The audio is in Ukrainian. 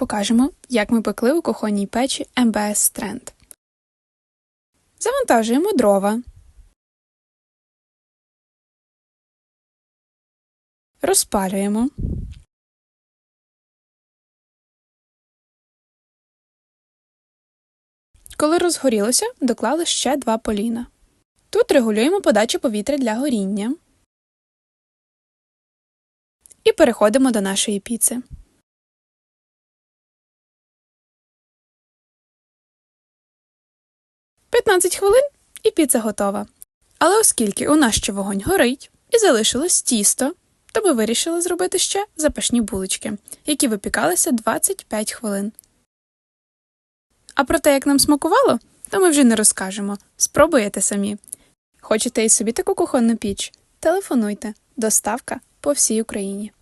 покажемо, як ми пекли у кухонній печі МБС Тренд. Завантажуємо дрова. Розпалюємо. Коли розгорілося, доклали ще два поліна. Тут регулюємо подачу повітря для горіння. І переходимо до нашої піци. П'ятнадцять хвилин і піца готова. Але оскільки у нас ще вогонь горить і залишилось тісто, то ми вирішили зробити ще запашні булочки, які випікалися 25 хвилин. А про те, як нам смакувало, то ми вже не розкажемо. Спробуєте самі. Хочете і собі таку кухонну піч? Телефонуйте. Доставка по всій Україні.